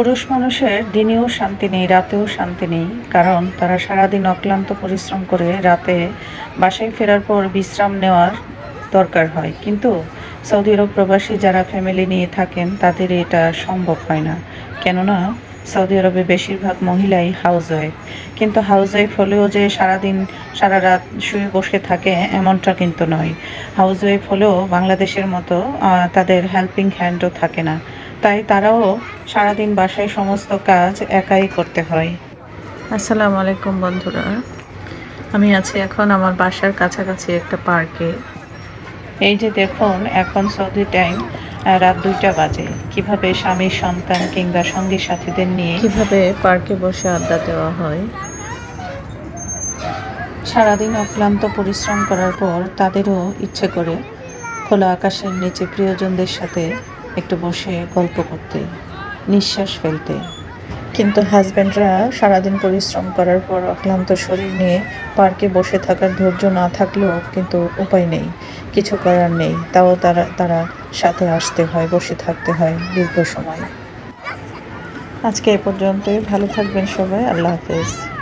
পুরুষ মানুষের দিনেও শান্তি নেই, রাতেও শান্তি নেই। কারণ তারা সারাদিন অক্লান্ত পরিশ্রম করে রাতে বাসায় ফেরার পর বিশ্রাম নেওয়ার দরকার হয়। কিন্তু সৌদি আরব প্রবাসী যারা ফ্যামিলি নিয়ে থাকেন, তাদের এটা সম্ভব হয় না। কেননা সৌদি আরবে বেশিরভাগ মহিলাই হাউস ওয়াইফ কিন্তু হাউস ওয়াইফ হলেও যে সারাদিন সারা রাত শুয়ে বসে থাকে, এমনটা কিন্তু নয়। হাউস ওয়াইফ হলেও বাংলাদেশের মতো তাদের হেল্পিং হ্যান্ডও থাকে না। তাই তারাও সারাদিন বাসায় সমস্ত কাজ একাই করতে হয়। আসসালামু আলাইকুম বন্ধুরা। আমি আছি এখন আমার বাসার কাছাকাছি একটা পার্কে। এই যে দেখুন এখন সৌদি টাইম রাত দুইটা বাজে। কীভাবে স্বামী সন্তান কিংবা সঙ্গী সাথীদের নিয়ে কীভাবে পার্কে বসে আড্ডা দেওয়া হয়? সারাদিন অক্লান্ত পরিশ্রম করার পর তাদেরও ইচ্ছে করে খোলা আকাশের নিচে প্রিয়জনদের সাথে একটু বসে গল্প করতে। নিঃশ্বাস ফেলতে। কিন্তু হাজব্যান্ডরা সারাদিন পরিশ্রম করার পর অক্লান্ত শরীর নিয়ে পার্কে বসে থাকার ধৈর্য না থাকলেও কিন্তু উপায় নেই, কিছু করার নেই। তাও তারা তারা সাথে আসতে হয়, বসে থাকতে হয় দীর্ঘ সময়। আজকে এ পর্যন্তই। ভালো থাকবেন সবাই। আল্লাহ হাফেজ।